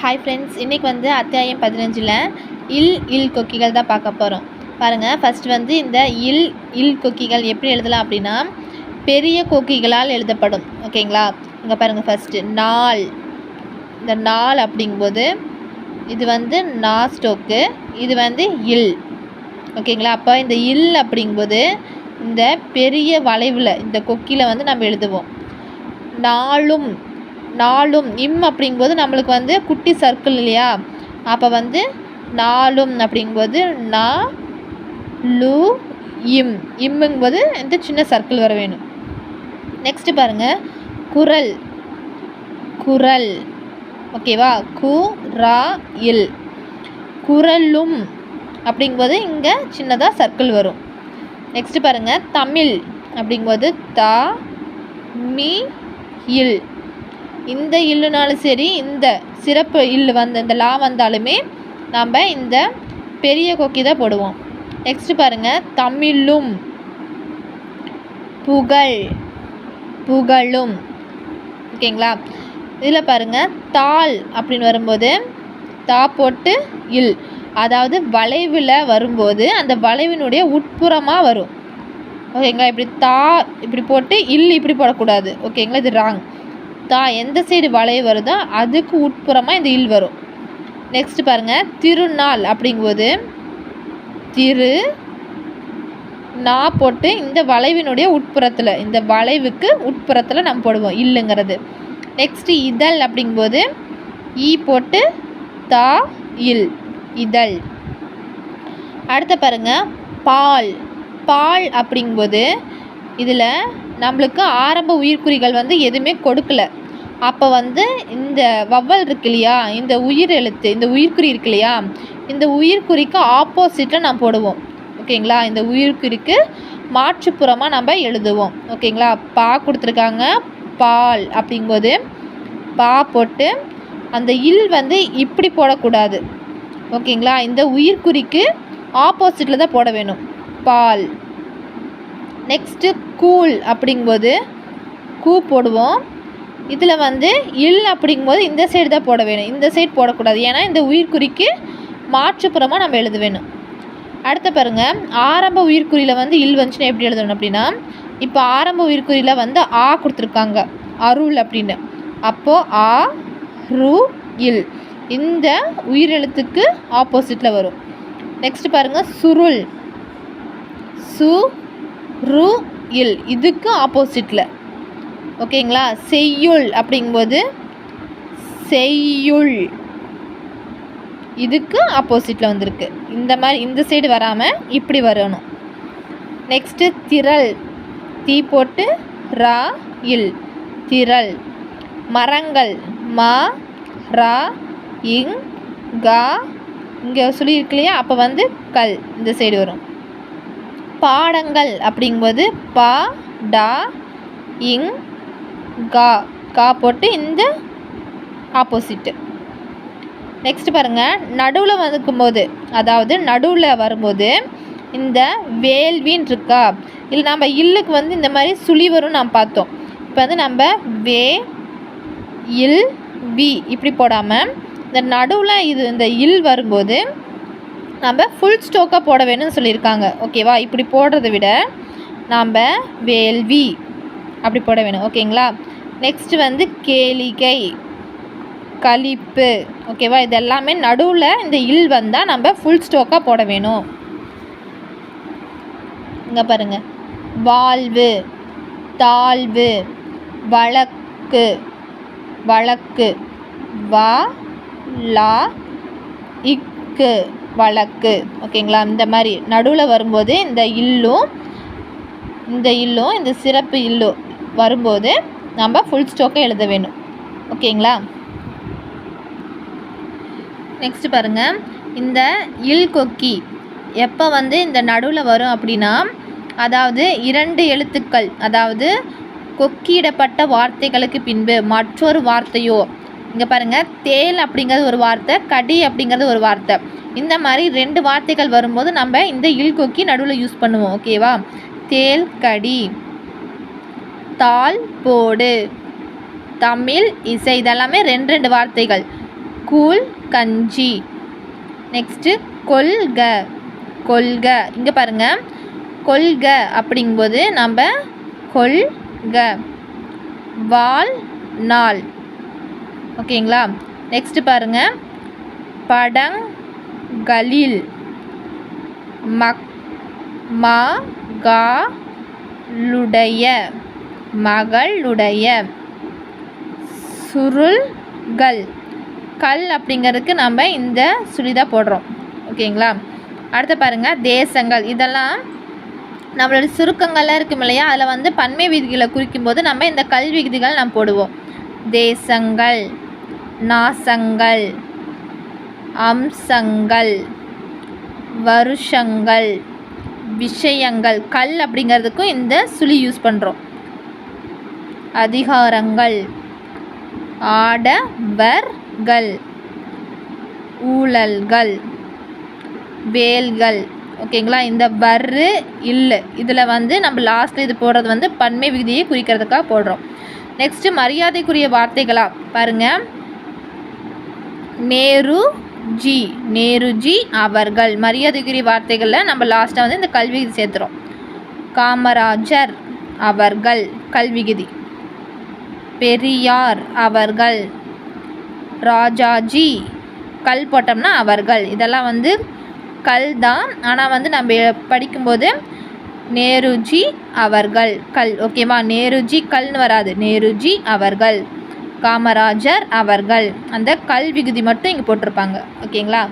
Hi friends இன்றைக்கி வந்து அத்தியாயம் பதினஞ்சில் இல் இல் கொக்கிகள் தான் பார்க்க போகிறோம் பாருங்கள் ஃபஸ்ட் வந்து இந்த இல் இல் கொக்கிகள் எப்படி எழுதலாம் அப்படின்னா பெரிய கொக்கிகளால் எழுதப்படும். ஓகேங்களா இங்கே பாருங்கள் ஃபஸ்ட்டு நாள். இந்த நாள் அப்படிங்கும்போது இது வந்து நா ஸ்டோக்கு இது வந்து இல். ஓகேங்களா அப்போ இந்த இல் அப்படிங்கும்போது இந்த பெரிய வளைவில் இந்த கொக்கியில் வந்து நம்ம எழுதுவோம். நாளும். நாளும் இம் அப்படிங்கும்போது நம்மளுக்கு வந்து குட்டி சர்க்கிள் இல்லையா? அப்போ வந்து நாளும் அப்படிங்கும்போது நா லு இம். இம்முங்கும்போது இந்த சின்ன சர்க்கிள் வர வேணும். நெக்ஸ்ட்டு பாருங்கள் குரல். குரல். ஓகேவா கு ரா இல். குரலும் அப்படிங்கும்போது இங்கே சின்னதாக சர்க்கிள் வரும். நெக்ஸ்ட்டு பாருங்கள் தமிழ் அப்படிங்கும்போது தா மி இல். இந்த இல்லுனாலும் சரி இந்த சிறப்பு இல்லு வந்த இந்த லா வந்தாலுமே நாம் இந்த பெரிய கொக்கி தான் போடுவோம். நெக்ஸ்ட்டு பாருங்கள் தமிழும் புகழ் புகழும். ஓகேங்களா? இதில் பாருங்கள் தாள் அப்படின்னு வரும்போது தா போட்டு இல். அதாவது வளைவில் வரும்போது அந்த வளைவினுடைய உட்புறமாக வரும். ஓகேங்களா? இப்படி தா இப்படி போட்டு இல் இப்படி போடக்கூடாது. ஓகேங்களா? இது ராங் தா எந்த சைடு வளைவு வருதோ அதுக்கு உட்புறமாக இந்த இல் வரும். நெக்ஸ்ட் பாருங்கள் திருநாள் அப்படிங்கும்போது திரு நா போட்டு இந்த வளைவினுடைய உட்புறத்தில் இந்த வளைவுக்கு உட்புறத்தில் நம்ம போடுவோம் இல்லுங்கிறது. நெக்ஸ்ட்டு இதழ் அப்படிங்கும்போது ஈ போட்டு தா இல் இதழ். அடுத்த பாருங்க பால். பால் அப்படிங்கும்போது இதில் நம்மளுக்கு ஆரம்ப உயிர்க்குறிகள் வந்து எதுவுமே கொடுக்கல. அப்போ வந்து இந்த வவ்வல் இருக்கு இல்லையா இந்த உயிர் எழுத்து இந்த உயிர்க்குறி இருக்கு இல்லையா இந்த உயிர்க்குறிக்கு ஆப்போசிட்டில் நான் போடுவோம். ஓகேங்களா? இந்த உயிர்க்குறிக்கு மாற்றுப்புறமாக நம்ம எழுதுவோம். ஓகேங்களா? பா கொடுத்துருக்காங்க பால் அப்படிங்கும்போது பா போட்டு அந்த இல் வந்து இப்படி போடக்கூடாது. ஓகேங்களா? இந்த உயிர்க்குறிக்கு ஆப்போசிட்டில் தான் போட வேணும். பால். நெக்ஸ்ட்டு கூழ் அப்படிங்கும்போது கூ போடுவோம். இதில் வந்து இல் அப்படிங்கும்போது இந்த சைடு தான் போட வேணும். இந்த சைடு போடக்கூடாது. ஏன்னா இந்த உயிர்குறிக்கு மாற்றுப்புறமாக நம்ம எழுத வேணும். அடுத்த பாருங்க. ஆரம்ப உயிர்குறியில் வந்து இல் வந்துச்சுன்னா எப்படி எழுதணும் அப்படின்னா இப்போ ஆரம்ப உயிர்குறியில் வந்து ஆ கொடுத்துருக்காங்க. அருள் அப்படின்னு. அப்போது ஆ ரு இல். இந்த உயிரெழுத்துக்கு ஆப்போசிட்டில் வரும். நெக்ஸ்ட் பாருங்கள் சுருள். சு ரு இல். இதுக்கு ஆப்போசிட்டில் ஓகேங்களா? செய்யுள் அப்படிங்கும்போது செய்யுள். இதுக்கு ஆப்போசிட்டில் வந்திருக்கு. இந்த மாதிரி இந்த சைடு வராமல் இப்படி வரணும். நெக்ஸ்ட்டு திரள். தீ போட்டு ரா இல். திரள். மரங்கள். மா ரா இங் கா. இங்கே சொல்லியிருக்கு இல்லையா? அப்போ வந்து கல். இந்த சைடு வரும். பாடங்கள் அப்படிங்கும்போது பா டா இங் கா கா போட்டு இந்த ஆப்போசிட்டு. நெக்ஸ்ட் பாருங்கள் நடுவில் வந்துக்கும்போது அதாவது நடுவில் வரும்போது இந்த வேல்வின் இருக்கா? இல்லை நம்ம இல்லுக்கு வந்து இந்த மாதிரி சுழி வரும் நாம் பார்த்தோம். இப்போ வந்து நம்ம வே இல் வி இப்படி போடாமல் இந்த நடுவில் இது இந்த இல் வரும்போது நம்ம ஃபுல் ஸ்டோக்காக போட வேணும்னு சொல்லியிருக்காங்க. ஓகேவா இப்படி போடுறத விட நாம் வேள்வி அப்படி போட வேணும். ஓகேங்களா நெக்ஸ்ட் வந்து கேளிகை கழிப்பு. ஓகேவா இது எல்லாமே நடுவில் இந்த இல் வந்தால் நம்ம ஃபுல் ஸ்டோக்காக போட வேணும். இங்கே பாருங்கள் வாழ்வு தாழ்வு வழக்கு வழக்கு வா லா இக்கு. வழக்கு ஓகேங்களா? இந்த மாதிரி நடுவில் வரும்போது இந்த இல்லும் இந்த இல்லும் இந்த சிறப்பு இல்லும் வரும்போது நம்ம ஃபுல் ஸ்டோக்கை எழுத வேணும் ஓகேங்களா? நெக்ஸ்ட் பாருங்கள் இந்த இல் கொக்கி எப்போ வந்து இந்த நடுவில் வரும் அப்படின்னா அதாவது இரண்டு எழுத்துக்கள் அதாவது கொக்கியிடப்பட்ட வார்த்தைகளுக்கு பின்பு மற்றொரு வார்த்தையோ இங்கே பாருங்கள் தேல் அப்படிங்கிறது ஒரு வார்த்தை கடி அப்படிங்கிறது ஒரு வார்த்தை. இந்த மாதிரி ரெண்டு வார்த்தைகள் வரும்போது நம்ம இந்த இல் கொக்கி நடுவில் யூஸ் பண்ணுவோம் ஓகேவா தேல் கடி. தாள் போடு. தமிழ் இசை இதெல்லாமே ரெண்டு ரெண்டு வார்த்தைகள். கூழ் கஞ்சி. நெக்ஸ்ட்டு கொள்க. கொள்க. இங்கே பாருங்க கொள்க அப்படிங்கும்போது நம்ம கொள்க. வாழ் நாள். ஓகேங்களா? நெக்ஸ்ட்டு பாருங்க. படங்களில் மக் மா கா ளுடைய மகளுடைய. சுருள்கள். கல் அப்படிங்கிறதுக்கு நம்ம இந்த சுழிதா போடுறோம். ஓகேங்களா? அடுத்து பாருங்கள் தேசங்கள். இதெல்லாம் நம்மளோட சுருக்கங்கள்லாம் இருக்கும் இல்லையா? அதில் வந்து பன்மை விதிகளை குறிக்கும்போது நம்ம இந்த கல் விகுதிகள் நாம் போடுவோம். தேசங்கள் நாசங்கள் அம்சங்கள் வருஷங்கள் விஷயங்கள். கல் அப்படிங்கிறதுக்கும் இந்த சுழி யூஸ் பண்ணுறோம் அதிகாரங்கள் ஆடவர்கள் ஊழல்கள் வேல்கள். ஓகேங்களா? இந்த வர்று இல்லை. இதில் வந்து நம்ம லாஸ்ட்டில் இது போடுறது வந்து பன்மை விகுதியை குறிக்கிறதுக்காக போடுறோம். நெக்ஸ்ட்டு மரியாதைக்குரிய வார்த்தைகளா? பாருங்கள் நேரு ஜி நேருஜி அவர்கள். மரியாதைக்குரிய வார்த்தைகளில் நம்ம லாஸ்ட்டாக வந்து இந்த கல்விகுதி சேர்த்துறோம். காமராஜர் அவர்கள் கல்விகுதி பெரியார் அவர்கள். ராஜாஜி கல் போட்டோம்னா அவர்கள். இதெல்லாம் வந்து கல் தான். ஆனால் வந்து நம்ம படிக்கும்போது நேருஜி அவர்கள். கல் ஓகேவா நேருஜி கல்னு வராது. நேருஜி அவர்கள். காமராஜர் அவர்கள். அந்த கல் விகுதி மட்டும் இங்கே போட்டிருப்பாங்க. ஓகேங்களா